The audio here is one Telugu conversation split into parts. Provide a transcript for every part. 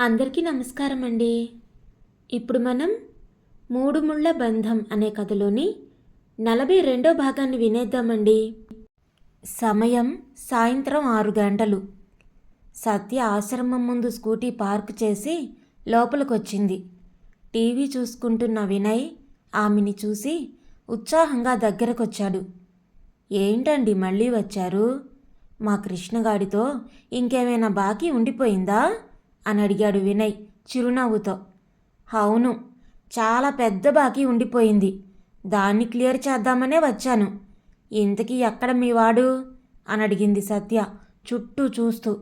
అందరికీ నమస్కారం అండి ఇప్పుడు మనం మూడు ముళ్ళ బంధం అనే కథలోని నలభై రెండో భాగాన్ని వినేద్దామండి. సమయం సాయంత్రం ఆరు గంటలు. సత్య ఆశ్రమం ముందు స్కూటీ పార్క్ చేసి లోపలికొచ్చింది. టీవీ చూసుకుంటున్న వినయ్ ఆమెని చూసి ఉత్సాహంగా దగ్గరకొచ్చాడు. ఏంటండి మళ్ళీ వచ్చారు? మా కృష్ణగాడితో ఇంకేమైనా బాకీ ఉండిపోయిందా? అని అడిగాడు వినయ్ చిరునవ్వుతో. అవును చాలా పెద్ద బాకీ ఉండిపోయింది. దాన్ని క్లియర్ చేద్దామనే వచ్చాను. ఇంతకీ ఎక్కడ మీ వాడు? అని అడిగింది సత్య చుట్టూ చూస్తూ.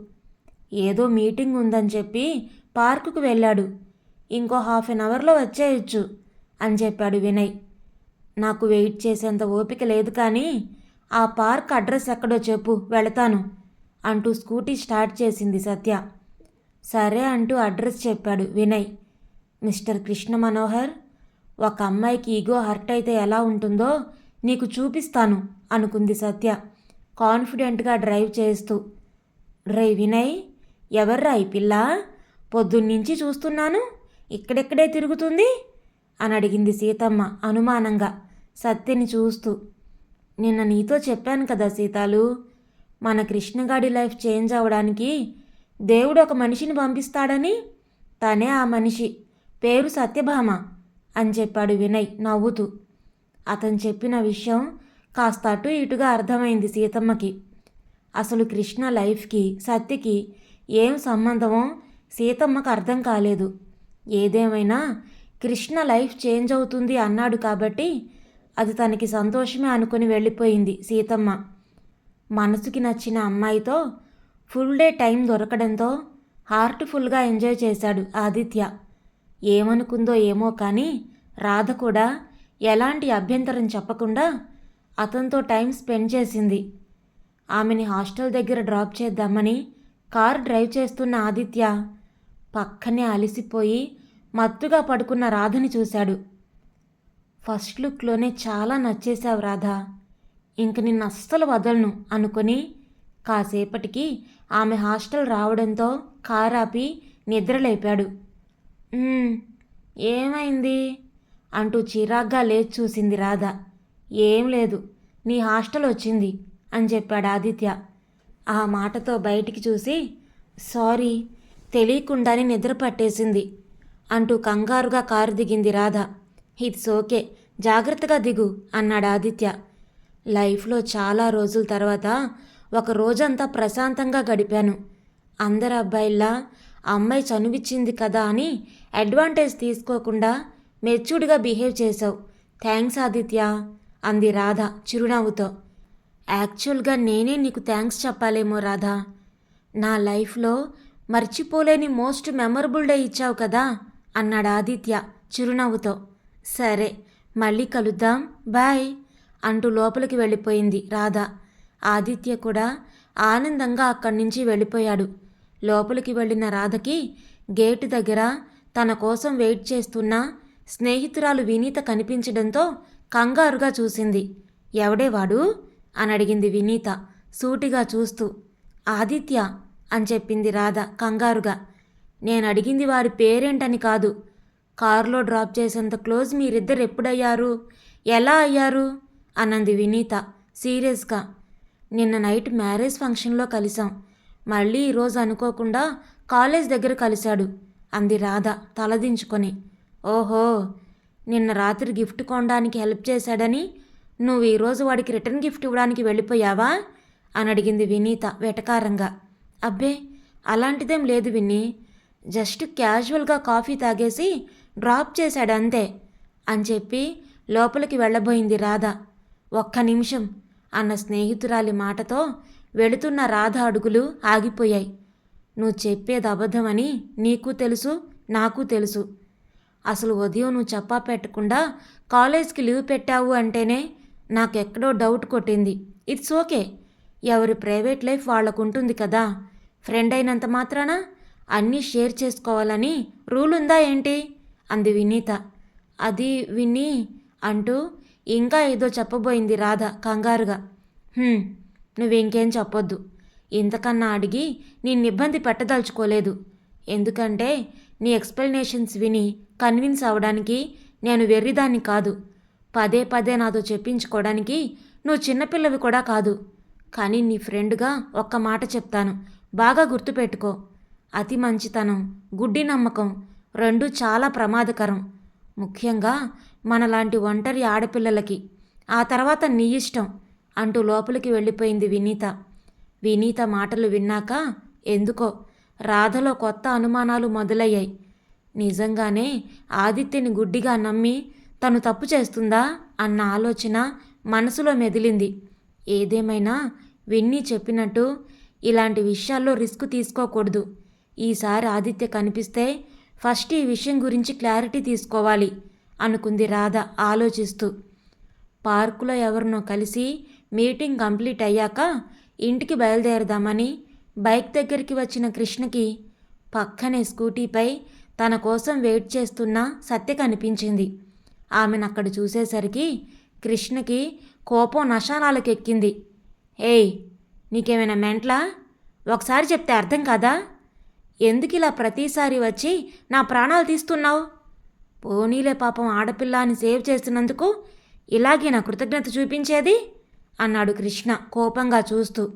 ఏదో మీటింగ్ ఉందని చెప్పి పార్కుకు వెళ్ళాడు. ఇంకో హాఫ్ అన్ అవర్లో వచ్చేయచ్చు అని చెప్పాడు వినయ్. నాకు వెయిట్ చేసేంత ఓపిక లేదు కానీ ఆ పార్క్ అడ్రస్ ఎక్కడో చెప్పు వెళతాను అంటూ స్కూటీ స్టార్ట్ చేసింది సత్య. సరే అంటూ అడ్రస్ చెప్పాడు వినయ్. మిస్టర్ కృష్ణ మనోహర్ ఒక అమ్మాయికి ఈగో హర్ట్ అయితే ఎలా ఉంటుందో నీకు చూపిస్తాను అనుకుంది సత్య కాన్ఫిడెంట్గా డ్రైవ్ చేస్తూ. రే వినయ్ ఎవర్రా ఈ పిల్ల? పొద్దున్నుంచి చూస్తున్నాను ఇక్కడెక్కడే తిరుగుతుంది? అని అడిగింది సీతమ్మ అనుమానంగా సత్యని చూస్తూ. నిన్న నీతో చెప్పాను కదా సీతాలు మన కృష్ణగాడి లైఫ్ చేంజ్ అవ్వడానికి దేవుడు ఒక మనిషిని పంపిస్తాడని తనే ఆ మనిషి. పేరు సత్యభామ అని చెప్పాడు వినయ్ నవ్వుతూ. అతను చెప్పిన విషయం కాస్త అటు ఇటుగా అర్థమైంది సీతమ్మకి. అసలు కృష్ణ లైఫ్కి సత్యకి ఏం సంబంధమో సీతమ్మకు అర్థం కాలేదు. ఏదేమైనా కృష్ణ లైఫ్ చేంజ్ అవుతుంది అన్నాడు కాబట్టి అది తనకి సంతోషమే అనుకుని వెళ్ళిపోయింది సీతమ్మ. మనసుకి నచ్చిన అమ్మాయితో ఫుల్ డే టైం దొరకడంతో హార్ట్ఫుల్గా ఎంజాయ్ చేశాడు ఆదిత్య. ఏమనుకుందో ఏమో కానీ రాధ కూడా ఎలాంటి అభ్యంతరం చెప్పకుండా అతనితో టైం స్పెండ్ చేసింది. ఆమెని హాస్టల్ దగ్గర డ్రాప్ చేద్దామని కార్ డ్రైవ్ చేస్తున్న ఆదిత్య పక్కనే అలసిపోయి మత్తుగా పడుకున్న రాధని చూశాడు. ఫస్ట్ లుక్లోనే చాలా నచ్చేశావు రాధా. ఇంక నిన్ను అస్సలు వదలను అనుకుని కాసేపటికి ఆమె హాస్టల్ రావడంతో కారాపి నిద్రలేపాడు. ఏమైంది? అంటూ చిరాగ్గా లేచి చూసింది రాధ. ఏం లేదు నీ హాస్టల్ వచ్చింది అని చెప్పాడు ఆదిత్య. ఆ మాటతో బయటికి చూసి సారీ తెలియకుండానే నిద్ర పట్టేసింది అంటూ కంగారుగా కారు దిగింది రాధ. ఇట్స్ ఓకే జాగ్రత్తగా దిగు అన్నాడు ఆదిత్య. లైఫ్లో చాలా రోజుల తర్వాత ఒక రోజంతా ప్రశాంతంగా గడిపాను. అందరు అబ్బాయిల్లా అమ్మాయి చనువిచ్చింది కదా అని అడ్వాంటేజ్ తీసుకోకుండా మెచ్యూర్డ్గా బిహేవ్ చేశావు. థ్యాంక్స్ ఆదిత్య అంది రాధ చిరునవ్వుతో. యాక్చువల్గా నేనే నీకు థ్యాంక్స్ చెప్పాలేమో రాధా. నా లైఫ్లో మర్చిపోలేని మోస్ట్ మెమరబుల్ డే ఇచ్చావు కదా అన్నాడు ఆదిత్య చిరునవ్వుతో. సరే మళ్ళీ కలుద్దాం. బాయ్ అంటూ లోపలికి వెళ్ళిపోయింది రాధా. ఆదిత్య కూడా ఆనందంగా అక్కడి నుంచి వెళ్ళిపోయాడు. లోపలికి వెళ్ళిన రాధకి గేటు దగ్గర తన కోసం వెయిట్ చేస్తున్న స్నేహితురాలు వినీత కనిపించడంతో కంగారుగా చూసింది. ఎవడేవాడు అని అడిగింది వినీత సూటిగా చూస్తూ. ఆదిత్య అని చెప్పింది రాధ కంగారుగా. నేను అడిగింది వారి పేరేంటని కాదు. కారులో డ్రాప్ చేసేంత క్లోజ్ మీరిద్దరు ఎప్పుడయ్యారు? ఎలా అయ్యారు? అన్నది వినీత సీరియస్గా. నిన్న నైట్ మ్యారేజ్ ఫంక్షన్లో కలిసాం మళ్ళీ ఈరోజు అనుకోకుండా కాలేజ్ దగ్గర కలిశాడు. అంది రాధ తలదించుకొని. ఓహో నిన్న రాత్రి గిఫ్ట్ కొనడానికి హెల్ప్ చేశాడని నువ్వు ఈరోజు వాడికి రిటర్న్ గిఫ్ట్ ఇవ్వడానికి వెళ్ళిపోయావా? అని అడిగింది వినీత వెటకారంగా. అబ్బే అలాంటిదేం లేదు విన్నీ. జస్ట్ క్యాజువల్గా కాఫీ తాగేసి డ్రాప్ చేశాడు అంతే అని చెప్పి లోపలికి వెళ్ళబోయింది రాధ. ఒక్క నిమిషం. అన్న స్నేహితురాలి మాటతో వెళుతున్న రాధ అడుగులు ఆగిపోయాయి. నువ్వు చెప్పేది అబద్ధమని నీకు తెలుసు నాకు తెలుసు. అసలు ఉదయం నువ్వు చెప్పా పెట్టకుండా కాలేజ్కి లీవ్ పెట్టావు అంటేనే నాకెక్కడో డౌట్ కొట్టింది. It's okay. ఎవరి ప్రైవేట్ లైఫ్ వాళ్ళకు ఉంటుంది కదా. ఫ్రెండ్ అయినంత మాత్రాన అన్నీ షేర్ చేసుకోవాలని రూల్ ఉందా ఏంటి? అంది వినీత. అది విని అంటూ ఇంకా ఏదో చెప్పబోయింది రాధ కంగారుగా. నువ్వింకేం చెప్పొద్దు. ఇంతకన్నా అడిగి నిన్ను ఇబ్బంది పెట్టదలుచుకోలేదు. ఎందుకంటే నీ ఎక్స్ప్లెనేషన్స్ విని కన్విన్స్ అవ్వడానికి నేను వెర్రిదాన్ని కాదు. పదే పదే నాతో చెప్పించుకోవడానికి నువ్వు చిన్నపిల్లవి కూడా కాదు. కానీ నీ ఫ్రెండ్గా ఒక్క మాట చెప్తాను. బాగా గుర్తుపెట్టుకో. అతి మంచితనం గుడ్డి నమ్మకం రెండు చాలా ప్రమాదకరం. ముఖ్యంగా మనలాంటి ఒంటరి ఆడపిల్లలకి. ఆ తర్వాత నీ ఇష్టం అంటూ లోపలికి వెళ్ళిపోయింది వినీత. వినీత మాటలు విన్నాక ఎందుకో రాధలో కొత్త అనుమానాలు మొదలయ్యాయి. నిజంగానే ఆదిత్యని గుడ్డిగా నమ్మి తను తప్పు చేస్తుందా అన్న ఆలోచన మనసులో మెదిలింది. ఏదేమైనా విన్నీ చెప్పినట్టు ఇలాంటి విషయాల్లో రిస్క్ తీసుకోకూడదు. ఈసారి ఆదిత్య కనిపిస్తే ఫస్ట్ ఈ విషయం గురించి క్లారిటీ తీసుకోవాలి. అనుకుంది రాధ ఆలోచిస్తూ. పార్కులో ఎవరినో కలిసి మీటింగ్ కంప్లీట్ అయ్యాక ఇంటికి బయలుదేరదామని బైక్ దగ్గరికి వచ్చిన కృష్ణకి పక్కనే స్కూటీపై తన కోసం వెయిట్ చేస్తున్న సత్య కనిపించింది. ఆమెను అక్కడ చూసేసరికి కృష్ణకి కోపం నశానాలకెక్కింది. ఏయ్ నీకేమైనా మెంట్లా? ఒకసారి చెప్తే అర్థం కాదా? ఎందుకు ఇలా ప్రతిసారి వచ్చి నా ప్రాణాలు తీస్తున్నావు? పోనీలే పాపం ఆడపిల్ల అని సేవ్ చేస్తున్నందుకు ఇలాగే నా కృతజ్ఞత చూపించేది? అన్నాడు కృష్ణ కోపంగా చూస్తూ.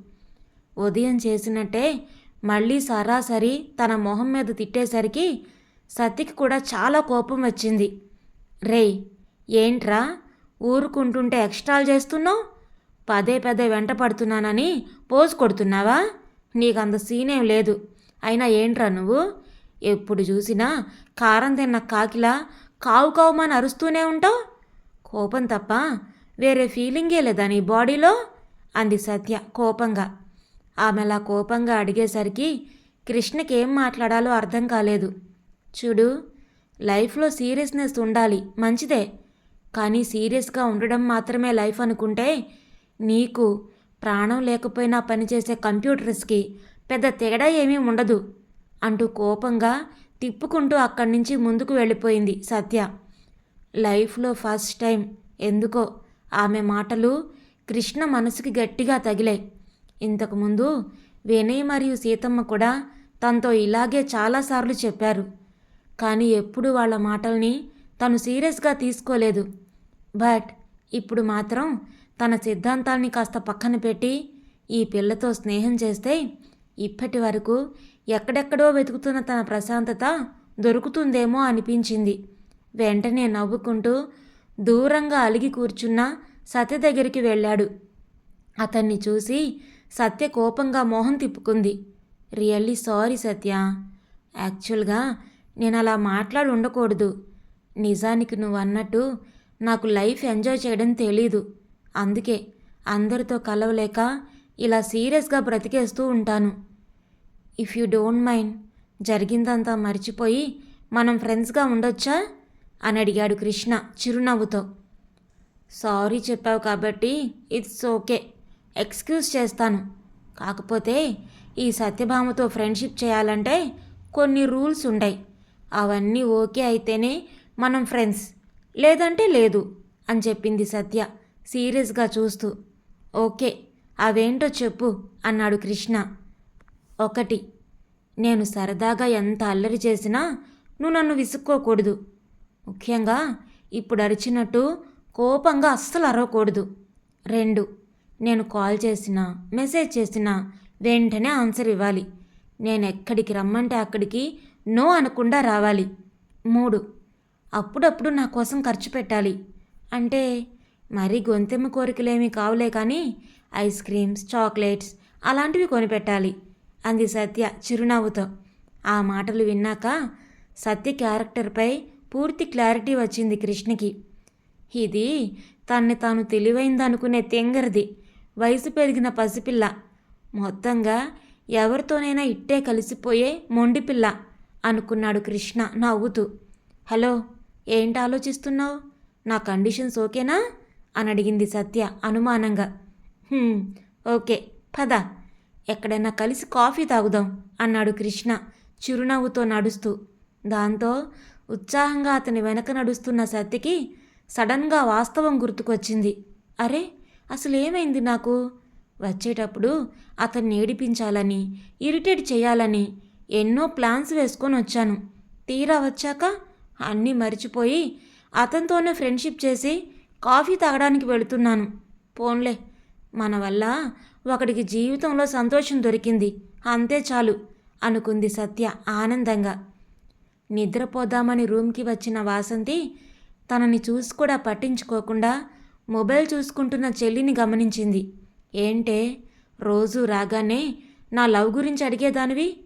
ఉదయం చేసినట్టే మళ్ళీ సరాసరి తన మొహం మీద తిట్టేసరికి సతికి కూడా చాలా కోపం వచ్చింది. రేయ్ ఏంట్రా? ఊరుకుంటుంటే ఎక్స్ట్రాలు చేస్తున్నావు? పదే పదే వెంట పడుతున్నానని పోజు కొడుతున్నావా? నీకు అంత సీనేం లేదు. అయినా ఏంట్రా నువ్వు? ఎప్పుడు చూసినా కారం తిన్న కాకిలా కావు కావుమని అరుస్తూనే ఉంటావు? కోపం తప్ప వేరే ఫీలింగే లేదా నీ బాడీలో? అంది సత్య కోపంగా. ఆమెలా కోపంగా అడిగేసరికి కృష్ణకి ఏం మాట్లాడాలో అర్థం కాలేదు. చూడు లైఫ్లో సీరియస్నెస్ ఉండాలి మంచిదే. కానీ సీరియస్గా ఉండడం మాత్రమే లైఫ్ అనుకుంటే నీకు ప్రాణం లేకపోయినా పనిచేసే కంప్యూటర్స్కి పెద్ద తేడా ఏమీ ఉండదు. అంటూ కోపంగా తిప్పుకుంటూ అక్కడి నుంచి ముందుకు వెళ్ళిపోయింది సత్య. లైఫ్లో ఫస్ట్ టైం. ఎందుకో? ఆమె మాటలు కృష్ణ మనసుకి గట్టిగా తగిలాయి. ఇంతకుముందు వినయ్ మరియు సీతమ్మ కూడా తనతో ఇలాగే చాలాసార్లు చెప్పారు. కానీ ఎప్పుడు వాళ్ళ మాటల్ని తను సీరియస్గా తీసుకోలేదు. బట్ ఇప్పుడు మాత్రం తన సిద్ధాంతాల్ని కాస్త పక్కన పెట్టి ఈ పిల్లతో స్నేహం చేస్తే ఇప్పటి వరకు ఎక్కడెక్కడో వెతుకుతున్న తన ప్రశాంతత దొరుకుతుందేమో అనిపించింది. వెంటనే నవ్వుకుంటూ దూరంగా అలిగి కూర్చున్న సత్య దగ్గరికి వెళ్ళాడు. అతన్ని చూసి సత్య కోపంగా మోహం తిప్పుకుంది. Really sorry Satya. యాక్చువల్గా నేను అలా మాట్లాడి ఉండకూడదు. నిజానికి నువ్వు అన్నట్టు నాకు లైఫ్ ఎంజాయ్ చేయడం తెలీదు. అందుకే అందరితో కలవలేక ఇలా సీరియస్గా బ్రతికేస్తూ ఉంటాను. ఇఫ్ యూ డోంట్ మైండ్ జరిగిందంతా మర్చిపోయి మనం ఫ్రెండ్స్గా ఉండొచ్చా? అని అడిగాడు కృష్ణ చిరునవ్వుతో. సారీ చెప్పావు కాబట్టి ఇట్స్ ఓకే ఎక్స్క్యూజ్ చేస్తాను. కాకపోతే ఈ సత్యభామతో ఫ్రెండ్షిప్ చేయాలంటే కొన్ని రూల్స్ ఉంటాయి. అవన్నీ ఓకే అయితేనే మనం ఫ్రెండ్స్ లేదంటే లేదు అని చెప్పింది సత్య సీరియస్గా చూస్తూ. ఓకే అవేంటో చెప్పు అన్నాడు కృష్ణ. ఒకటి. నేను సరదాగా ఎంత అల్లరి చేసినా నువ్వు నన్ను విసుక్కోకూడదు. ముఖ్యంగా ఇప్పుడు అరిచినట్టు కోపంగా అస్సలు అరవకూడదు. రెండు. నేను కాల్ చేసినా మెసేజ్ చేసినా వెంటనే ఆన్సర్ ఇవ్వాలి. నేను ఎక్కడికి రమ్మంటే అక్కడికి నో అనకుండా రావాలి. మూడు. అప్పుడప్పుడు నా కోసం ఖర్చు పెట్టాలి. అంటే మరీ గొంతెమ్మ కోరికలేమీ కావులే కానీ ఐస్ క్రీమ్స్ చాక్లెట్స్ అలాంటివి కొనిపెట్టాలి అంది సత్య చిరునవ్వుతో. ఆ మాటలు విన్నాక సత్య క్యారెక్టర్పై పూర్తి క్లారిటీ వచ్చింది కృష్ణకి. ఇది తన్ని తాను తెలివైందనుకునే తెంగరది వయసు పెరిగిన పసిపిల్ల. మొత్తంగా ఎవరితోనైనా ఇట్టే కలిసిపోయే మొండిపిల్ల అనుకున్నాడు కృష్ణ నవ్వుతూ. హలో ఏంటి ఆలోచిస్తున్నావు? నా కండిషన్స్ ఓకేనా? అని అడిగింది సత్య అనుమానంగా. ఓకే పద. ఎక్కడైనా కలిసి కాఫీ తాగుదాం అన్నాడు కృష్ణ చిరునవ్వుతో నడుస్తూ. దాంతో ఉత్సాహంగా అతని వెనక నడుస్తున్న సత్తికి సడన్గా వాస్తవం గుర్తుకొచ్చింది. అరే అసలు ఏమైంది నాకు? వచ్చేటప్పుడు అతన్ని ఏడిపించాలని ఇరిటేట్ చేయాలని ఎన్నో ప్లాన్స్ వేసుకొని వచ్చాను. తీరా వచ్చాక అన్నీ మర్చిపోయి అతనితోనే ఫ్రెండ్షిప్ చేసి కాఫీ తాగడానికి వెళుతున్నాను. పోన్లే. మన వల్ల ఒకడికి జీవితంలో సంతోషం దొరికింది. అంతే చాలు అనుకుంది సత్య ఆనందంగా. నిద్రపోదామని రూమ్కి వచ్చిన వాసంతి తనని చూసి కూడా పట్టించుకోకుండా మొబైల్ చూసుకుంటున్న చెల్లిని గమనించింది. ఏంటే రోజు రాగానే నా లవ్ గురించి అడిగేదానివి?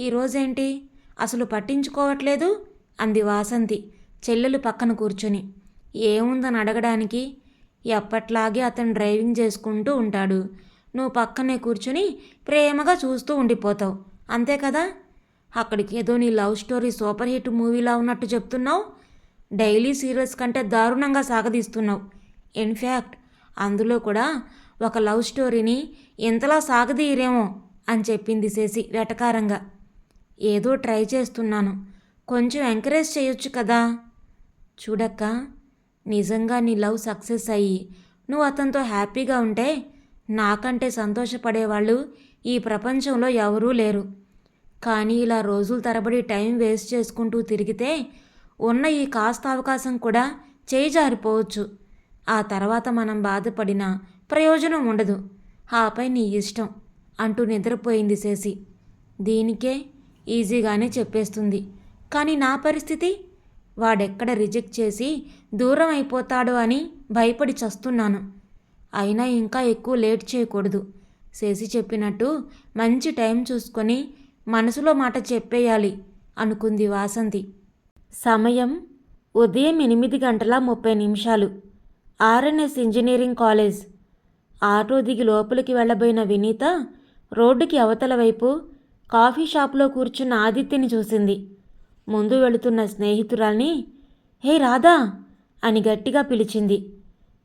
ఈరోజేంటి అసలు పట్టించుకోవట్లేదు? అంది వాసంతి చెల్లెలు పక్కన కూర్చొని. ఏముందని అడగడానికి? ఎప్పట్లాగే అతను డ్రైవింగ్ చేసుకుంటూ ఉంటాడు. నువ్వు పక్కనే కూర్చుని ప్రేమగా చూస్తూ ఉండిపోతావు. అంతే కదా? అక్కడికి ఏదో నీ లవ్ స్టోరీ సూపర్ హిట్ మూవీలా ఉన్నట్టు చెప్తున్నావు. డైలీ సీరియల్స్ కంటే దారుణంగా సాగదీస్తున్నావు. ఇన్ఫ్యాక్ట్ అందులో కూడా ఒక లవ్ స్టోరీని ఇంతలా సాగదీయరేమో అని చెప్పింది శశి వెటకారంగా. ఏదో ట్రై చేస్తున్నాను. కొంచెం ఎంకరేజ్ చేయొచ్చు కదా? చూడక్క? నిజంగా నీ లవ్ సక్సెస్ అయ్యి నువ్వు అతనితో హ్యాపీగా ఉంటే నాకంటే సంతోషపడేవాళ్ళు ఈ ప్రపంచంలో ఎవరూ లేరు. కానీ ఇలా రోజుల తరబడి టైం వేస్ట్ చేసుకుంటూ తిరిగితే ఉన్న ఈ కాస్త అవకాశం కూడా చేజారిపోవచ్చు ఆ తర్వాత మనం బాధపడినా ప్రయోజనం ఉండదు. ఆపై నీ ఇష్టం అంటూ నిద్రపోయింది శశి. దీనికే ఈజీగానే చెప్పేస్తుంది. కానీ నా పరిస్థితి? వాడెక్కడ రిజెక్ట్ చేసి దూరం అయిపోతాడు అని భయపడి చస్తున్నాను. అయినా ఇంకా ఎక్కువ లేట్ చేయకూడదు. చేసి చెప్పినట్టు మంచి టైం చూసుకొని మనసులో మాట చెప్పేయాలి అనుకుంది వాసంతి. సమయం ఉదయం ఎనిమిది గంటల ముప్పై నిమిషాలు. RNS engineering college. ఆటో దిగి లోపలికి వెళ్ళబోయిన వినీత రోడ్డుకి అవతల వైపు కాఫీ షాప్లో కూర్చున్న ఆదిత్యని చూసింది. ముందు వెళుతున్న స్నేహితురాల్ని హే రాధా అని గట్టిగా పిలిచింది.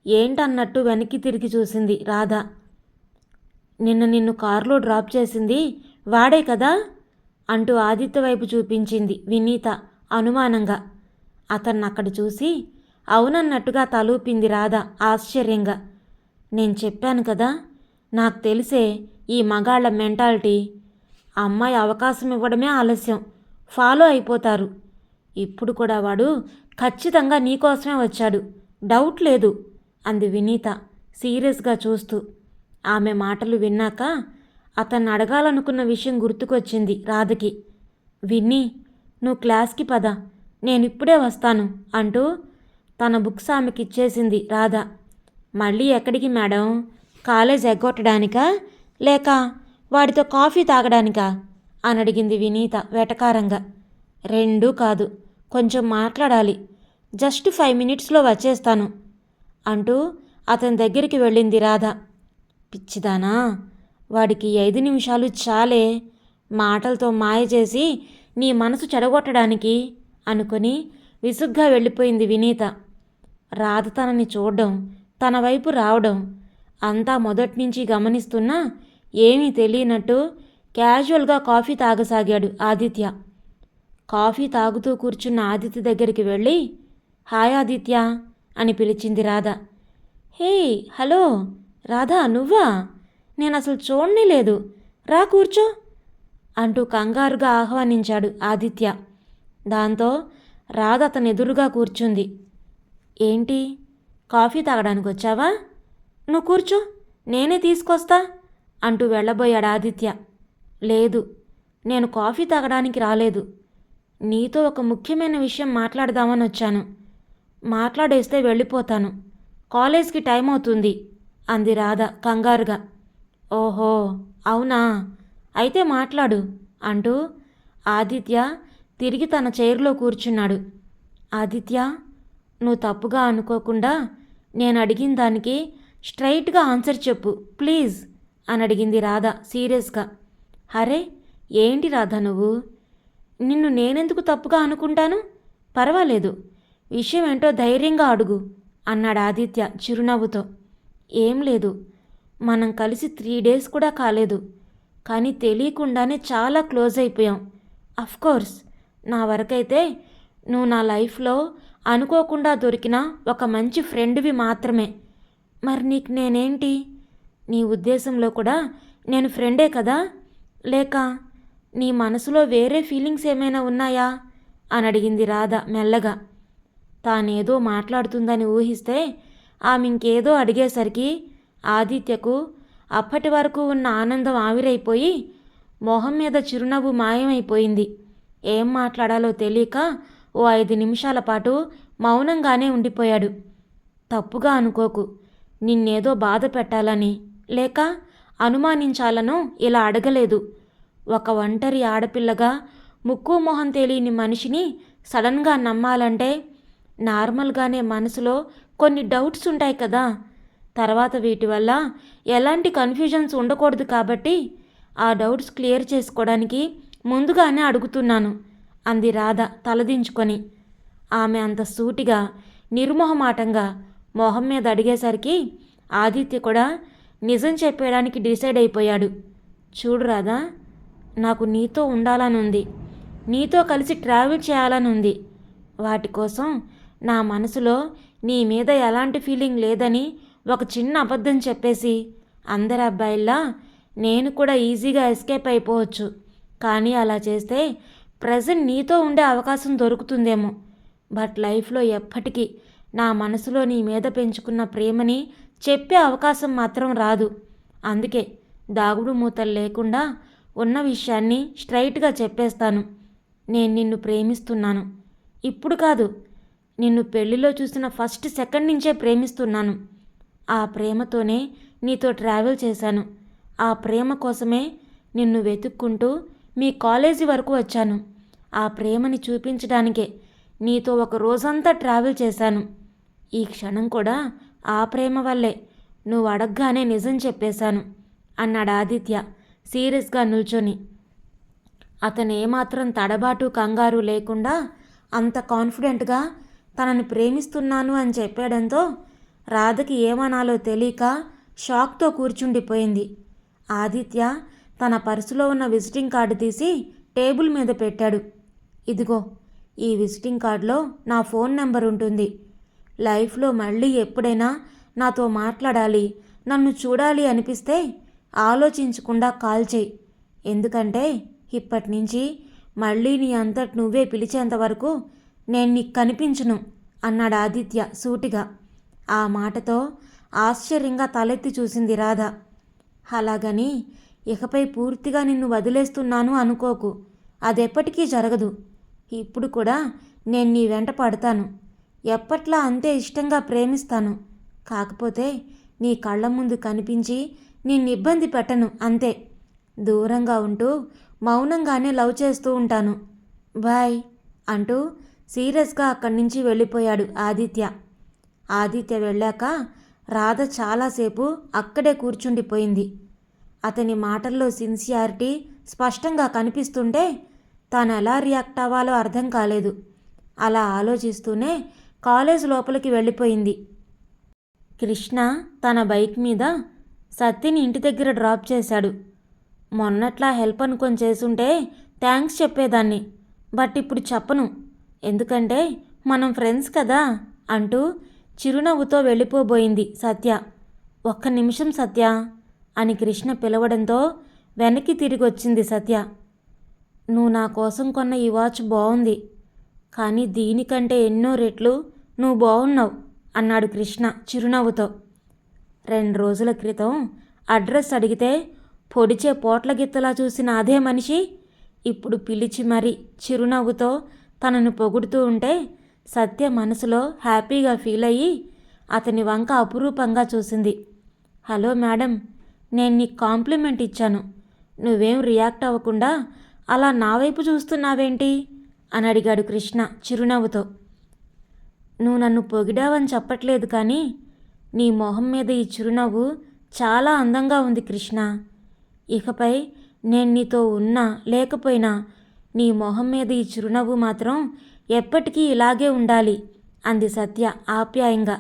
ఏంటన్నట్టు వెనక్కి తిరిగి చూసింది రాధా. నిన్న నిన్ను కారులో డ్రాప్ చేసింది వాడే కదా? అంటూ ఆదిత్య వైపు చూపించింది వినీత అనుమానంగా. అతన్ని అక్కడ చూసి అవునన్నట్టుగా తలూపింది రాధ ఆశ్చర్యంగా. నేను చెప్పాను కదా నాకు తెలిసే ఈ మగాళ్ళ మెంటాలిటీ. అమ్మాయి అవకాశం ఇవ్వడమే ఆలస్యం. ఫాలో అయిపోతారు. ఇప్పుడు కూడా వాడు ఖచ్చితంగా నీకోసమే వచ్చాడు. డౌట్ లేదు అంది వినీత సీరియస్గా చూస్తూ. ఆమె మాటలు విన్నాక అతన్ని అడగాలనుకున్న విషయం గుర్తుకొచ్చింది రాధకి. విన్నీ నువ్వు క్లాస్కి పద నేను ఇప్పుడే వస్తాను అంటూ తన బుక్స్ ఆమెకి ఇచ్చేసింది రాధ. మళ్ళీ ఎక్కడికి మేడం? కాలేజ్ ఎగ్గొట్టడానికా? లేక వాడితో కాఫీ తాగడానికా? అని అడిగింది వినీత వెటకారంగా. రెండూ కాదు కొంచెం మాట్లాడాలి. జస్ట్ ఫైవ్ మినిట్స్లో వచ్చేస్తాను అంటూ అతని దగ్గరికి వెళ్ళింది రాధ. పిచ్చిదానా వాడికి ఐదు నిమిషాలు చాలే మాటలతో మాయ చేసి నీ మనసు చెడగొట్టడానికి అనుకుని విసుగ్గా వెళ్ళిపోయింది వినీత. రాధ తనని చూడడం తన వైపు రావడం అంతా మొదటి నుంచి గమనిస్తున్నా ఏమీ తెలియనట్టు క్యాజువల్గా కాఫీ తాగసాగాడు ఆదిత్య. కాఫీ తాగుతూ కూర్చున్న ఆదిత్య దగ్గరికి వెళ్ళి హాయ్ ఆదిత్య అని పిలిచింది రాధ. హే హలో రాధా నువ్వా? నేను అసలు చూడనే లేదు. రా కూర్చో అంటూ కంగారుగా ఆహ్వానించాడు ఆదిత్య. దాంతో రాధ అతను ఎదురుగా కూర్చుంది. ఏంటి? కాఫీ తాగడానికి వచ్చావా నువ్వు కూర్చో నేనే తీసుకొస్తా అంటూ వెళ్ళబోయాడు ఆదిత్య. లేదు. నేను కాఫీ తాగడానికి రాలేదు. నీతో ఒక ముఖ్యమైన విషయం మాట్లాడదామని వచ్చాను. మాట్లాడేస్తే వెళ్ళిపోతాను. కాలేజ్కి టైం అవుతుంది అంది రాధ కంగారుగా. ఓహో అవునా? అయితే మాట్లాడు అంటూ ఆదిత్య తిరిగి తన చైర్లో కూర్చున్నాడు. ఆదిత్య నువ్వు తప్పుగా అనుకోకుండా నేను అడిగిన దానికి స్ట్రైట్గా ఆన్సర్ చెప్పు ప్లీజ్ అని అడిగింది రాధ సీరియస్గా. అరే ఏంటి రాధా నువ్వు? నిన్ను నేనెందుకు తప్పుగా అనుకుంటాను? పర్వాలేదు. విషయం ఏంటో ధైర్యంగా అడుగు అన్నాడు ఆదిత్య చిరునవ్వుతో. ఏం లేదు. మనం కలిసి త్రీ డేస్ కూడా కాలేదు. కానీ తెలియకుండానే చాలా క్లోజ్ అయిపోయాం. కోర్స్ నా వరకైతే నువ్వు నా లైఫ్లో అనుకోకుండా దొరికిన ఒక మంచి ఫ్రెండ్వి మాత్రమే. మరి నీకు నేనేంటి? నీ ఉద్దేశంలో కూడా నేను ఫ్రెండే కదా? లేక నీ మనసులో వేరే ఫీలింగ్స్ ఏమైనా ఉన్నాయా? అని అడిగింది రాధ మెల్లగా. తానేదో మాట్లాడుతుందని ఊహిస్తే ఆమె ఇంకేదో అడిగేసరికి ఆదిత్యకు అప్పటి వరకు ఉన్న ఆనందం ఆవిరైపోయి మొహం మీద చిరునవ్వు మాయమైపోయింది. ఏం మాట్లాడాలో తెలియక ఓ ఐదు నిమిషాల పాటు మౌనంగానే ఉండిపోయాడు. తప్పుగా అనుకోకు. నిన్నేదో బాధ పెట్టాలని. లేక అనుమానించాలనో ఇలా అడగలేదు. ఒక ఒంటరి ఆడపిల్లగా ముక్కు మొహం తెలియని మనిషిని సడన్గా నమ్మాలంటే నార్మల్గానే మనసులో కొన్ని డౌట్స్ ఉంటాయి కదా. తర్వాత వీటి వల్ల ఎలాంటి కన్ఫ్యూజన్స్ ఉండకూడదు కాబట్టి ఆ డౌట్స్ క్లియర్ చేసుకోవడానికి ముందుగానే అడుగుతున్నాను అంది రాధ తలదించుకొని. ఆమె అంత సూటిగా నిర్మోహమాటంగా మొహం మీద అడిగేసరికి ఆదిత్య కూడా నిజం చెప్పేయడానికి డిసైడ్ అయిపోయాడు. చూడు రాధా నాకు నీతో ఉండాలని ఉంది నీతో కలిసి ట్రావెల్ చేయాలని ఉంది వాటి కోసం నా మనసులో నీ మీద ఎలాంటి ఫీలింగ్ లేదని ఒక చిన్న అబద్ధం చెప్పేసి అందరి అబ్బాయిల్లా నేను కూడా ఈజీగా ఎస్కేప్ అయిపోవచ్చు. కానీ అలా చేస్తే ప్రజెంట్ నీతో ఉండే అవకాశం దొరుకుతుందేమో. బట్ లైఫ్లో ఎప్పటికీ నా మనసులో నీ మీద పెంచుకున్న ప్రేమని చెప్పే అవకాశం మాత్రం రాదు. అందుకే దాగుడు మూతలు లేకుండా ఉన్న విషయాన్ని స్ట్రైట్గా చెప్పేస్తాను. నేను నిన్ను ప్రేమిస్తున్నాను. ఇప్పుడు కాదు నిన్ను పెళ్ళిలో చూసిన ఫస్ట్ సెకండ్ నుంచే ప్రేమిస్తున్నాను. ఆ ప్రేమతోనే నీతో ట్రావెల్ చేశాను. ఆ ప్రేమ కోసమే నిన్ను వెతుక్కుంటూ మీ కాలేజీ వరకు వచ్చాను. ఆ ప్రేమని చూపించడానికే నీతో ఒక రోజంతా ట్రావెల్ చేశాను. ఈ క్షణం కూడా ఆ ప్రేమ వల్లే నువ్వు అడగగానే నిజం చెప్పేశాను అన్నాడు ఆదిత్య సీరియస్గా నిల్చొని. అతను ఏమాత్రం తడబాటు కంగారు లేకుండా అంత కాన్ఫిడెంట్గా తనను ప్రేమిస్తున్నాను అని చెప్పడంతో రాధకి ఏమనాలో తెలియక షాక్తో కూర్చుండిపోయింది. ఆదిత్య తన పర్సులో ఉన్న విజిటింగ్ కార్డు తీసి టేబుల్ మీద పెట్టాడు. ఇదిగో ఈ విజిటింగ్ కార్డులో నా ఫోన్ నెంబర్ ఉంటుంది. లైఫ్లో మళ్ళీ ఎప్పుడైనా నాతో మాట్లాడాలి నన్ను చూడాలి అనిపిస్తే ఆలోచించకుండా కాల్ చేయి. ఎందుకంటే ఇప్పటి నుంచి మళ్ళీ నీ అంతటి నువ్వే పిలిచేంత వరకు నేను నీకు కనిపించను అన్నాడు ఆదిత్య సూటిగా. ఆ మాటతో ఆశ్చర్యంగా తలెత్తి చూసింది రాధ. అలాగని ఇకపై పూర్తిగా నిన్ను వదిలేస్తున్నాను అనుకోకు. అదెప్పటికీ జరగదు. ఇప్పుడు కూడా నేను నీ వెంట పడతాను. ఎప్పట్లా అంతే ఇష్టంగా ప్రేమిస్తాను. కాకపోతే నీ కళ్ళ ముందు కనిపించి నిన్ను ఇబ్బంది పెట్టను అంతే. దూరంగా ఉంటూ మౌనంగానే లవ్ చేస్తూ ఉంటాను. బాయ్ అంటూ సీరియస్గా అక్కడి నుంచి వెళ్ళిపోయాడు ఆదిత్య. ఆదిత్య వెళ్ళాక రాధ చాలాసేపు అక్కడే కూర్చుండిపోయింది. అతని మాటల్లో సిన్సియారిటీ స్పష్టంగా కనిపిస్తుంటే తాను ఎలా రియాక్ట్ అవ్వాలో అర్థం కాలేదు. అలా ఆలోచిస్తూనే కాలేజ్ లోపలికి వెళ్ళిపోయింది. కృష్ణ తన బైక్ మీద సత్తిని ఇంటి దగ్గర డ్రాప్ చేశాడు. మొన్నట్లా హెల్ప్ అనుకొని చేసుంటే థ్యాంక్స్ చెప్పేదాన్ని. బట్ ఇప్పుడు చెప్పను. ఎందుకంటే మనం ఫ్రెండ్స్ కదా అంటూ చిరునవ్వుతో వెళ్ళిపోబోయింది సత్య. ఒక్క నిమిషం సత్య అని కృష్ణ పిలవడంతో వెనక్కి తిరిగి వచ్చింది సత్య. నువ్వు నా కోసం కొన్న ఈ వాచ్ బాగుంది కానీ దీనికంటే ఎన్నో రెట్లు నువ్వు బాగున్నావు అన్నాడు కృష్ణ చిరునవ్వుతో. రెండు రోజుల క్రితం అడ్రస్ అడిగితే పొడిచే పోట్ల గిత్తలా చూసిన అదే మనిషి ఇప్పుడు పిలిచి మరి చిరునవ్వుతో తనను పొగుడుతూ ఉంటే సత్య మనసులో హ్యాపీగా ఫీల్ అయ్యి అతని వంక అపురూపంగా చూసింది. హలో మేడం నేను నీకు కాంప్లిమెంట్ ఇచ్చాను. నువ్వేం రియాక్ట్ అవ్వకుండా అలా నా వైపు చూస్తున్నావేంటి? అని అడిగాడు కృష్ణ చిరునవ్వుతో. నువ్వు నన్ను పొగిడావని చెప్పట్లేదు కానీ నీ మొహం మీద ఈ చిరునవ్వు చాలా అందంగా ఉంది కృష్ణ. ఇకపై నేను నీతో ఉన్నా లేకపోయినా నీ మొహం మీద ఈ చిరునవ్వు మాత్రం ఎప్పటికీ ఇలాగే ఉండాలి అంది సత్య ఆప్యాయంగా.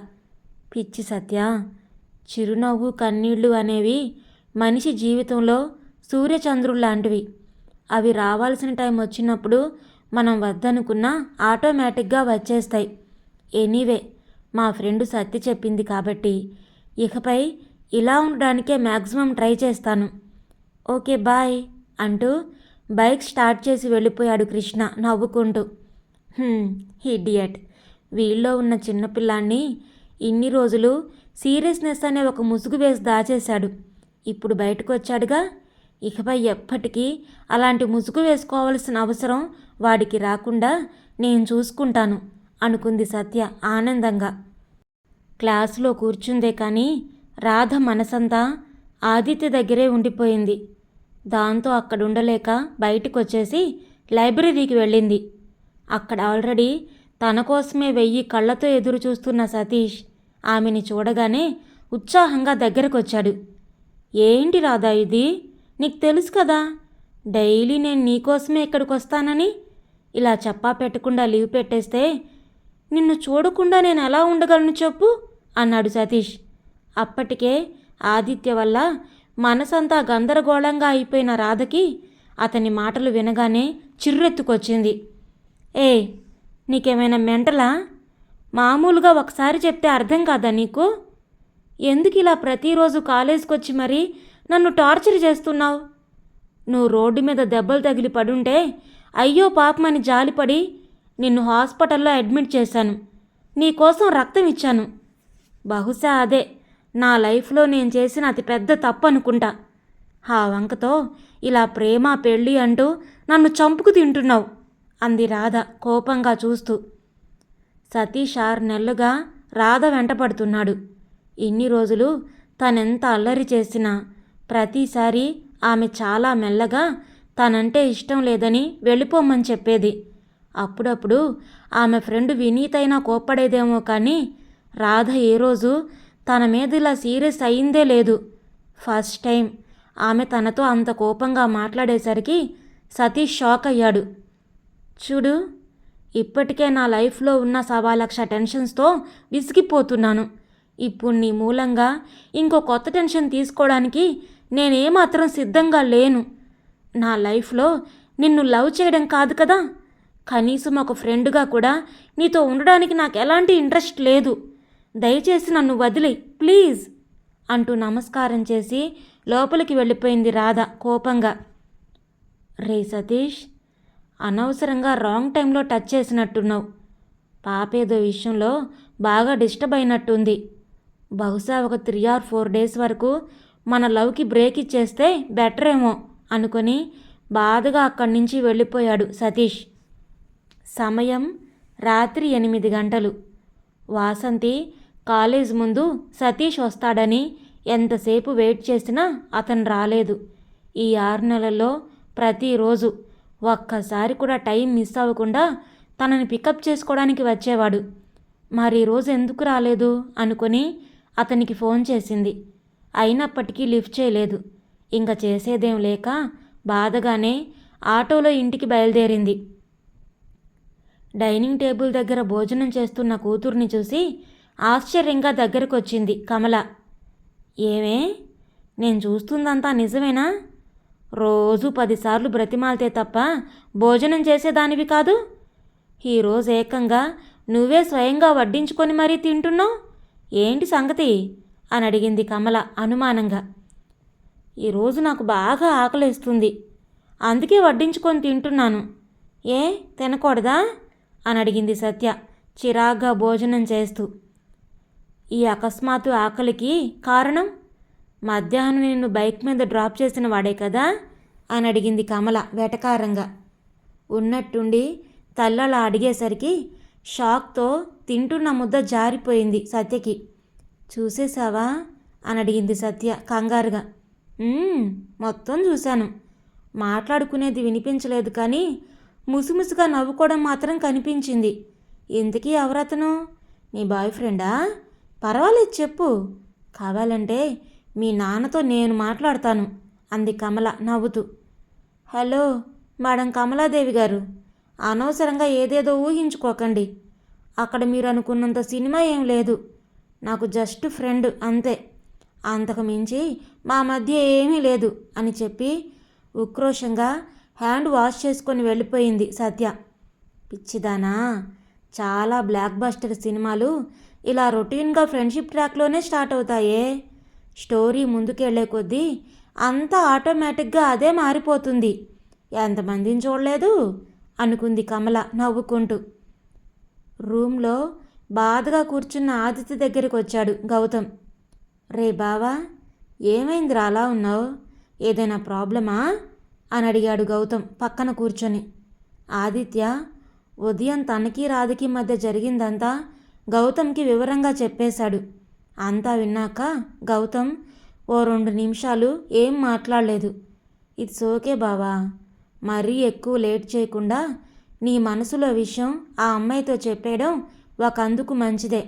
పిచ్చి సత్య చిరునవ్వు కన్నీళ్ళు అనేవి మనిషి జీవితంలో సూర్యచంద్రుల్లాంటివి అవి రావాల్సిన టైం వచ్చినప్పుడు మనం వద్దనుకున్నా ఆటోమేటిక్గా వచ్చేస్తాయి. ఎనీవే మా ఫ్రెండ్ సత్య చెప్పింది కాబట్టి. ఇకపై ఇలా ఉండడానికే మ్యాక్సిమం ట్రై చేస్తాను. ఓకే బాయ్ అంటూ బైక్ స్టార్ట్ చేసి వెళ్ళిపోయాడు కృష్ణ నవ్వుకుంటూ. హిడియట్ వీళ్ళో ఉన్న చిన్నపిల్లాన్ని ఇన్ని రోజులు సీరియస్నెస్ అనే ఒక ముసుగు వేసి దాచేశాడు. ఇప్పుడు బయటకు వచ్చాడుగా. ఇకపై ఎప్పటికీ అలాంటి ముసుగు వేసుకోవాల్సిన అవసరం వాడికి రాకుండా నేను చూసుకుంటాను. అనుకుంది సత్య ఆనందంగా. క్లాసులో కూర్చుందే కానీ రాధ మనసంతా ఆదిత్య దగ్గరే ఉండిపోయింది. దాంతో అక్కడ ఉండలేక వచ్చేసి లైబ్రరీకి వెళ్ళింది. అక్కడ ఆల్రెడీ తన కోసమే వెయ్యి కళ్ళతో ఎదురు చూస్తున్న సతీష్ ఆమెని చూడగానే ఉత్సాహంగా దగ్గరకొచ్చాడు. ఏంటి రాధా ఇది? నీకు తెలుసు కదా డైలీ నేను నీకోసమే ఇక్కడికి వస్తానని ఇలా చెప్పా పెట్టకుండా లీవ్ పెట్టేస్తే నిన్ను చూడకుండా నేను ఎలా ఉండగలను చెప్పు? అన్నాడు సతీష్. అప్పటికే ఆదిత్య వల్ల మనసంతా గందరగోళంగా అయిపోయిన రాధకి అతని మాటలు వినగానే చిర్రెత్తుకొచ్చింది. ఏ నీకేమైనా మెంటలా? మామూలుగా ఒకసారి చెప్తే అర్థం కాదా నీకు? ఎందుకు ఇలా ప్రతిరోజు కాలేజ్కి వచ్చి మరీ నన్ను టార్చర్ చేస్తున్నావు? నువ్వు రోడ్డు మీద దెబ్బలు తగిలి పడుంటే అయ్యో పాపమని జాలిపడి నిన్ను హాస్పిటల్లో అడ్మిట్ చేశాను. నీకోసం రక్తం ఇచ్చాను. బహుశా అదే. నా లైఫ్లో నేను చేసిన అతి పెద్ద తప్పు అనుకుంటా ఆ వంకతో ఇలా ప్రేమ పెళ్ళి అంటూ నన్ను చంపుకు తింటున్నావు అంది రాధ కోపంగా చూస్తూ. సతీష్ ఆరు నెలలుగా రాధ వెంటపడుతున్నాడు ఇన్ని రోజులు తనెంత అల్లరి చేసినా ప్రతిసారి ఆమె చాలా మెల్లగా తనంటే ఇష్టం లేదని వెళ్ళిపోమని చెప్పేది. అప్పుడప్పుడు ఆమె ఫ్రెండ్ వినీతైనా కోప్పడేదేమో కానీ రాధ ఏ రోజు తన మీద ఇలా సీరియస్ అయిందే లేదు. ఫస్ట్ టైం ఆమె తనతో అంత కోపంగా మాట్లాడేసరికి సతీష్ షాక్ అయ్యాడు. చూడు ఇప్పటికే నా లైఫ్లో ఉన్న సవా లక్ష టెన్షన్స్తో విసిగిపోతున్నాను. ఇప్పుడు నీ మూలంగా ఇంకో కొత్త టెన్షన్ తీసుకోవడానికి నేనేమాత్రం సిద్ధంగా లేను. నా లైఫ్లో నిన్ను లవ్ చేయడం కాదు కదా? కనీసం ఒక ఫ్రెండ్గా కూడా నీతో ఉండడానికి నాకు ఎలాంటి ఇంట్రెస్ట్ లేదు. దయచేసి నన్ను వదిలే ప్లీజ్ అంటూ నమస్కారం చేసి లోపలికి వెళ్ళిపోయింది రాధ కోపంగా. రే సతీష్ అనవసరంగా రాంగ్ టైంలో టచ్ చేసినట్టున్నావు. పాపేదో విషయంలో బాగా డిస్టర్బ్ అయినట్టుంది. బహుశా ఒక త్రీ ఆర్ ఫోర్ డేస్ వరకు మన లవ్కి బ్రేక్ ఇచ్చేస్తే బెటర్ ఏమో అనుకొని బాధగా అక్కడి నుంచి వెళ్ళిపోయాడు సతీష్. సమయం రాత్రి ఎనిమిది గంటలు. వాసంతి కాలేజ్ ముందు సతీష్ వస్తాడని ఎంతసేపు వెయిట్ చేసినా అతను రాలేదు. ఈ ఆరు నెలల్లో ప్రతిరోజు ఒక్కసారి కూడా టైం మిస్ అవ్వకుండా తనని పికప్ చేసుకోవడానికి వచ్చేవాడు. మరి రోజు ఎందుకు రాలేదు అనుకుని అతనికి ఫోన్ చేసింది. అయినప్పటికీ లిఫ్ట్ చేయలేదు. ఇంకా చేసేదేం లేక బాధగానే ఆటోలో ఇంటికి బయలుదేరింది. డైనింగ్ టేబుల్ దగ్గర భోజనం చేస్తున్న కూతుర్ని చూసి ఆశ్చర్యంగా దగ్గరకు వచ్చింది కమల. ఏమే? నేను చూస్తుందంతా నిజమేనా? రోజు పదిసార్లు బ్రతిమాలితే తప్ప భోజనం చేసేదానివి కాదు. ఈరోజు ఏకంగా నువ్వే స్వయంగా వడ్డించుకొని మరీ తింటున్నావు? ఏంటి సంగతి? అని అడిగింది కమల అనుమానంగా. ఈరోజు నాకు బాగా ఆకలిస్తుంది. అందుకే వడ్డించుకొని తింటున్నాను. ఏ? తినకూడదా? అని అడిగింది సత్య. చిరాగ్గా భోజనం చేస్తూ. ఈ అకస్మాత్తు ఆకలికి కారణం? మధ్యాహ్నం నిన్ను బైక్ మీద డ్రాప్ చేసిన వాడే కదా? అని అడిగింది కమల వెటకారంగా. ఉన్నట్టుండి తల్లలా అడిగేసరికి షాక్తో తింటున్న ముద్ద జారిపోయింది సత్యకి. చూసేసావా అని అడిగింది సత్య కంగారుగా. మొత్తం చూశాను. మాట్లాడుకునేది వినిపించలేదు కానీ ముసుముసుగా నవ్వుకోవడం మాత్రం కనిపించింది. ఎందుకీ ఎవరతను? నీ బాయ్ ఫ్రెండా? పర్వాలేదు చెప్పు. కావాలంటే మీ నాన్నతో నేను మాట్లాడతాను అంది కమల నవ్వుతూ. హలో మేడం కమలాదేవి గారు. అనవసరంగా ఏదేదో ఊహించుకోకండి. అక్కడ మీరు అనుకున్నంత సినిమా ఏం లేదు. నాకు జస్ట్ ఫ్రెండ్ అంతే. అంతకు మించి మా మధ్య ఏమీ లేదు అని చెప్పి ఉక్రోషంగా హ్యాండ్ వాష్ చేసుకొని వెళ్ళిపోయింది సత్య. పిచ్చిదానా చాలా బ్లాక్ బస్టర్ సినిమాలు ఇలా రొటీన్గా ఫ్రెండ్షిప్ ట్రాక్లోనే స్టార్ట్ అవుతాయే. స్టోరీ ముందుకెళ్ళే కొద్దీ అంతా ఆటోమేటిక్గా అదే మారిపోతుంది. ఎంతమందిని చూడలేదు? అనుకుంది కమల నవ్వుకుంటూ. రూమ్లో బాధగా కూర్చున్న ఆదిత్య దగ్గరికి వచ్చాడు గౌతమ్. రే బావా ఏమైందిరా అలా ఉన్నావు? ఏదైనా ప్రాబ్లమా? అని అడిగాడు గౌతమ్ పక్కన కూర్చొని. ఆదిత్య ఉదయం తనకి రాధికి మధ్య జరిగిందంతా గౌతమ్కి వివరంగా చెప్పేశాడు. అంతా విన్నాక గౌతమ్ ఓ రెండు నిమిషాలు ఏం మాట్లాడలేదు. ఇట్స్ ఓకే బావా మరీ ఎక్కువ లేట్ చేయకుండా నీ మనసులో విషయం ఆ అమ్మాయితో చెప్పేయడం ఒక అందుకు మంచిదే.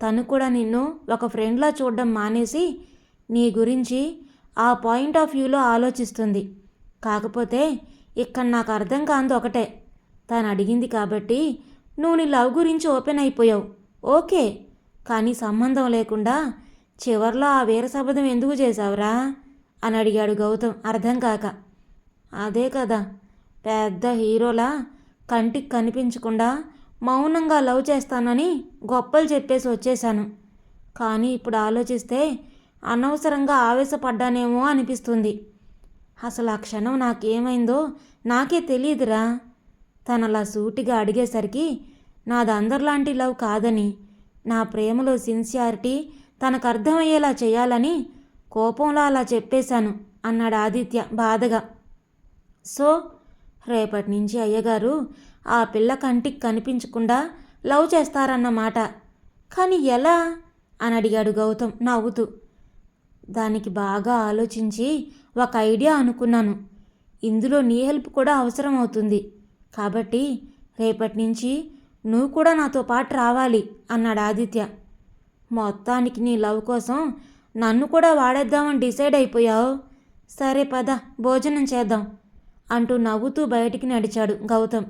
తను కూడా నిన్ను ఒక ఫ్రెండ్లా చూడడం మానేసి నీ గురించి ఆ పాయింట్ ఆఫ్ వ్యూలో ఆలోచిస్తుంది. కాకపోతే ఇక్కడ నాకు అర్థం కాంది ఒకటే. తాను అడిగింది కాబట్టి నువ్వు నీ లవ్ గురించి ఓపెన్ అయిపోయావు. ఓకే కానీ సంబంధం లేకుండా చివర్లో ఆ వీరశబదం ఎందుకు చేశావురా? అని అడిగాడు గౌతమ్ అర్థం కాక. అదే కదా పెద్ద హీరోలా కంటికి కనిపించకుండా మౌనంగా లవ్ చేస్తానని గొప్పలు చెప్పేసి వచ్చేశాను. కానీ ఇప్పుడు ఆలోచిస్తే అనవసరంగా ఆవేశపడ్డానేమో అనిపిస్తుంది. అసలు ఆ క్షణం నాకేమైందో నాకే తెలియదురా. తనలా సూటిగా అడిగేసరికి నాది అందరిలాంటి లవ్ కాదని నా ప్రేమలో సిన్సియారిటీ తనకు అర్థమయ్యేలా చేయాలని కోపంలో అలా చెప్పేశాను అన్నాడు ఆదిత్య బాధగా. సో రేపటి నుంచి అయ్యగారు ఆ పిల్ల కంటికి కనిపించకుండా లవ్ చేస్తారన్నమాట కానీ ఎలా? అని అడిగాడు గౌతమ్ నవ్వుతూ. దానికి బాగా ఆలోచించి ఒక ఐడియా అనుకున్నాను. ఇందులో నీ హెల్ప్ కూడా అవసరం అవుతుంది. కాబట్టి రేపటి నుంచి నువ్వు కూడా నాతో పాటు రావాలి అన్నాడు ఆదిత్య. మొత్తానికి నీ లవ్ కోసం నన్ను కూడా వాడేద్దామని డిసైడ్ అయిపోయావు. సరే పద భోజనం చేద్దాం అంటూ నవ్వుతూ బయటికి నడిచాడు గౌతమ్.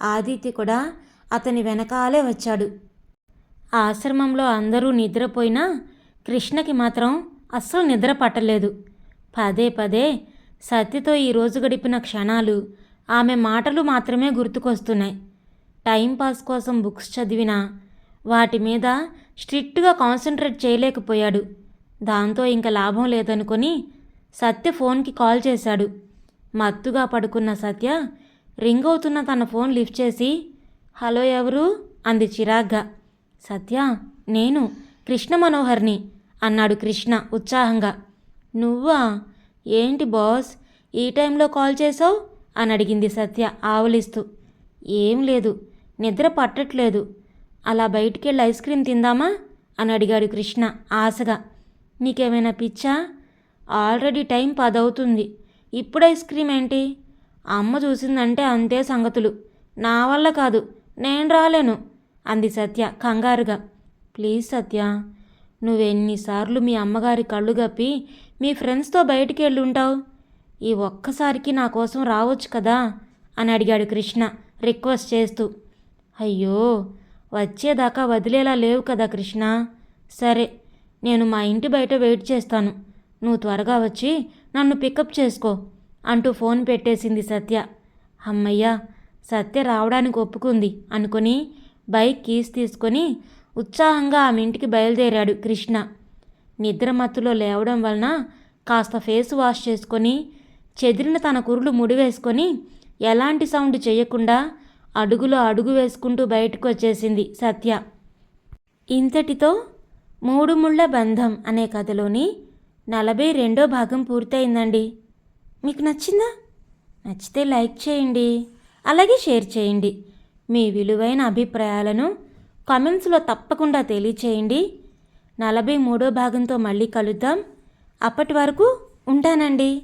ఆదిత్య కూడా అతని వెనకాలే వచ్చాడు. ఆశ్రమంలో అందరూ నిద్రపోయినా కృష్ణకి మాత్రం అస్సలు నిద్ర పట్టలేదు. పదే పదే సత్యతో ఈరోజు గడిపిన క్షణాలు ఆమె మాటలు మాత్రమే గుర్తుకొస్తున్నాయి. టైంపాస్ కోసం బుక్స్ చదివినా వాటి మీద స్ట్రిక్ట్గా కాన్సన్ట్రేట్ చేయలేకపోయాడు. దాంతో ఇంకా లాభం లేదనుకొని సత్య ఫోన్కి కాల్ చేశాడు. మత్తుగా పడుకున్న సత్య రింగ్ అవుతున్న తన ఫోన్ లిఫ్ట్ చేసి హలో ఎవరు? అంది చిరాగ్గా. సత్య నేను కృష్ణ మనోహర్ని అన్నాడు కృష్ణ ఉత్సాహంగా. నువ్వా? ఏంటి బాస్? ఈ టైంలో కాల్ చేసావు అని అడిగింది సత్య ఆవలిస్తూ. ఏం లేదు నిద్ర పట్టట్లేదు. అలా బయటికి వెళ్ళి ఐస్ క్రీమ్ తిందామా? అని అడిగాడు కృష్ణ ఆశగా. నీకేమైనా పిచ్చా? ఆల్రెడీ టైం పదవుతుంది. ఇప్పుడు ఐస్ క్రీమ్ ఏంటి? అమ్మ చూసిందంటే అంతే సంగతులు. నా వల్ల కాదు నేను రాలేను అంది సత్య కంగారుగా. ప్లీజ్ సత్య నువ్వెన్నిసార్లు మీ అమ్మగారి కళ్ళు గప్పి మీ ఫ్రెండ్స్తో బయటికి వెళ్ళి ఉంటావు ఈ ఒక్కసారికి నా కోసం రావచ్చు కదా? అని అడిగాడు కృష్ణ రిక్వెస్ట్ చేస్తూ. అయ్యో వచ్చేదాకా వదిలేలా లేవు కదా కృష్ణ? సరే నేను మా ఇంటి బయట వెయిట్ చేస్తాను. నువ్వు త్వరగా వచ్చి నన్ను పికప్ చేసుకో అంటూ ఫోన్ పెట్టేసింది సత్య. అమ్మయ్యా సత్య రావడానికి ఒప్పుకుంది అనుకుని బైక్ కీస్ తీసుకొని ఉత్సాహంగా ఆమె ఇంటికి బయలుదేరాడు కృష్ణ. నిద్రమత్తులో లేవడం వలన కాస్త ఫేస్ వాష్ చేసుకొని చెదిరిన తన కురులు ముడివేసుకొని ఎలాంటి సౌండ్ చేయకుండా అడుగులో అడుగు వేసుకుంటూ బయటకు వచ్చేసింది సత్య. ఇంతటితో మూడు ముళ్ళ బంధం అనే కథలోని నలభై రెండో భాగం పూర్తయిందండి. మీకు నచ్చిందా? నచ్చితే లైక్ చేయండి అలాగే షేర్ చేయండి. మీ విలువైన అభిప్రాయాలను కామెంట్స్లో తప్పకుండా తెలియచేయండి. నలభై మూడో భాగంతో మళ్ళీ కలుద్దాం. అప్పటి వరకు ఉంటానండి.